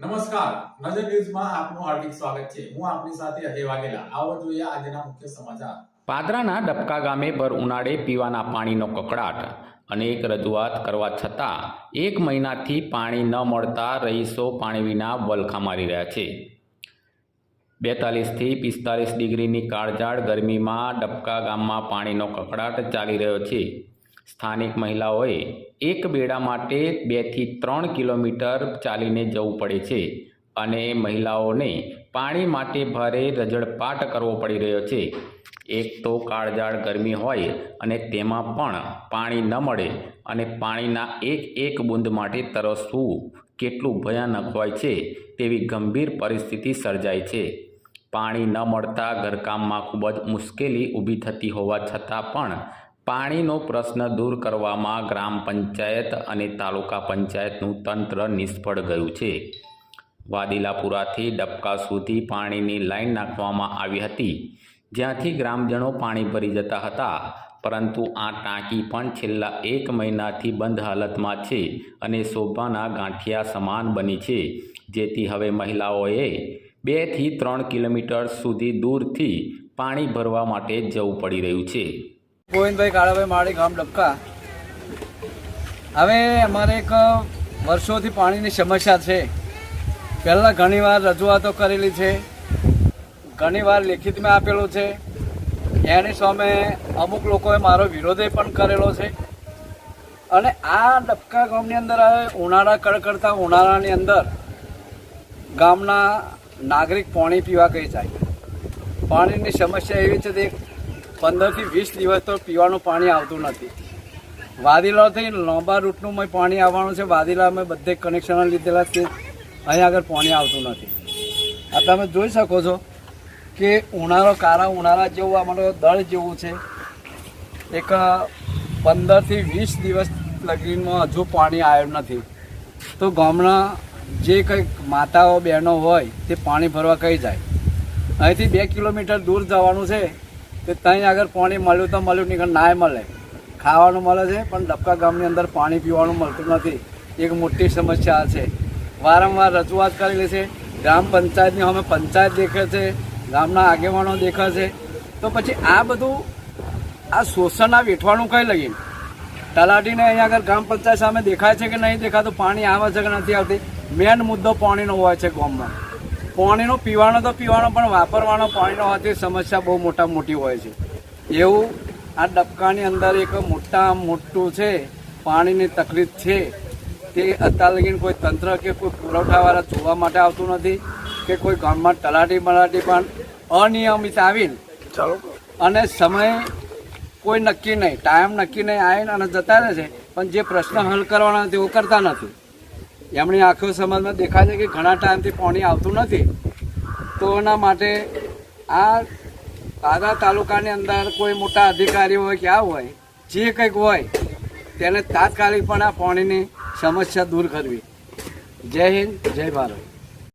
નમસ્કાર. નજર ન્યૂઝમાં આપનું હાર્દિક સ્વાગત છે. હું આપની સાથે અજય વાઘેલા. આવો જોઈએ આજના મુખ્ય સમાચાર. પાદરાના ડબકા ગામે ભર ઉનાળે પીવાના પાણીનો કકડાટ અનેક રજૂઆત કરવા છતાં એક મહિનાથી પાણી ન મળતા રહીશો પાણી વિના વલખા મારી રહ્યા છે. બેતાલીસથી પિસ્તાલીસ ડિગ્રીની કાળઝાળ ગરમીમાં ડબકા ગામમાં પાણીનો કકડાટ ચાલી રહ્યો છે. સ્થાનિક મહિલાઓએ એક બેડા માટે બેથી ત્રણ કિલોમીટર ચાલીને જવું પડે છે અને મહિલાઓને પાણી માટે ભારે રજળપાટ કરવો પડી રહ્યો છે. એક તો કાળજાળ ગરમી હોય અને તેમાં પણ પાણી ન મળે અને પાણીના એક એક બૂંદ માટે તરસવું કેટલું ભયાનક હોય છે તેવી ગંભીર પરિસ્થિતિ સર્જાય છે. પાણી ન મળતા ઘરકામમાં ખૂબ જ મુશ્કેલી ઊભી થતી હોવા છતાં પણ પાણીનો પ્રશ્ન દૂર કરવામાં ગ્રામ પંચાયત અને તાલુકા પંચાયતનું તંત્ર નિષ્ફળ ગયું છે. વાદીલાપુરાથી ડબકા સુધી પાણીની લાઈન નાખવામાં આવી હતી. જ્યાંથી ગ્રામજનો પાણી ભરી જતા હતા, પરંતુ આ ટાંકી પણ છેલ્લા એક મહિનાથી બંધ હાલતમાં છે અને શોભાના ગાંઠિયા સમાન બની છે. જેથી હવે મહિલાઓએ બેથી ત્રણ કિલોમીટર સુધી દૂરથી પાણી ભરવા માટે જવું પડી રહ્યું છે. ગોવિંદભાઈ કાળાભાઈ માળી ગામ ડબકા. હવે અમારે એક વર્ષોથી પાણીની સમસ્યા છે. પહેલાં ઘણીવાર રજૂઆતો કરેલી છે. ઘણીવાર લેખિતમાં આપેલું છે. એની સામે અમુક લોકોએ મારો વિરોધ પણ કરેલો છે. અને આ ડબકા ગામની અંદર હવે ઉનાળા કડકડતા ઉનાળાની અંદર ગામના નાગરિક પાણી પીવા કઈ જાય. પાણીની સમસ્યા એવી છે કે પંદરથી વીસ દિવસ તો પીવાનું પાણી આવતું નથી. વાદીલાથી લાંબા રૂટનું મેં પાણી આવવાનું છે. વાદીલા મેં બધે કનેક્શન લીધેલા છે. અહીં આગળ પાણી આવતું નથી. આ તમે જોઈ શકો છો કે ઉનાળો કારા ઉનાળા જેવું અમારો દળ જેવું છે. એક પંદરથી વીસ દિવસ લગીનમાં હજુ પાણી આવ્યું નથી. તો ગામના જે કંઈક માતાઓ, બહેનો હોય, તે પાણી ભરવા કઈ જાય? અહીંથી બે કિલોમીટર દૂર જવાનું છે. તે ત્યાં આગળ પાણી મળ્યું તો મળ્યું, નહીં ના મળે. ખાવાનું મળે છે, પણ ડબકા ગામની અંદર પાણી પીવાનું મળતું નથી. એક મોટી સમસ્યા છે. વારંવાર રજૂઆત કરેલી છે, ગ્રામ પંચાયતની અમે પંચાયત દેખે છે, ગામના આગેવાનો દેખે છે. તો પછી આ બધું, આ શોષણના વેઠવાનું કઈ લઈએ તલાટીને અહીંયા આગળ ગ્રામ પંચાયત સામે દેખાય છે કે નહીં દેખાતું પાણી આવે છે કે નથી આવતી? મેન મુદ્દો પાણીનો હોય છે ગામમાં. પાણીનો પીવાનો તો પીવાનો પણ વાપરવાનો પાણીનો હોવાથી સમસ્યા બહુ મોટા મોટી હોય છે. એવું આ ડબકાની અંદર એક મોટા મોટું છે પાણીની તકલીફ છે. તે અત્યાર લગીન કોઈ તંત્ર કે કોઈ પુરવઠાવાળા જોવા માટે આવતું નથી કે કોઈ ગામમાં તલાટી મલાટી પણ અનિયમિત આવીને અને સમય કોઈ નક્કી નહીં ટાઈમ નક્કી નહીં આવીને અને જતા રહે છે. પણ જે પ્રશ્ન હલ કરવાના તેઓ કરતા નથી. એમની આખો સમાજમાં દેખાય છે કે ઘણા ટાઈમથી પાણી આવતું નથી. તો એના માટે આ દાદા તાલુકાની અંદર કોઈ મોટા અધિકારીઓ હોય કે આ હોય, જે કંઈક હોય, તેને તાત્કાલિક પણ આ પાણીની સમસ્યા દૂર કરવી. જય હિન્દ, જય ભારત.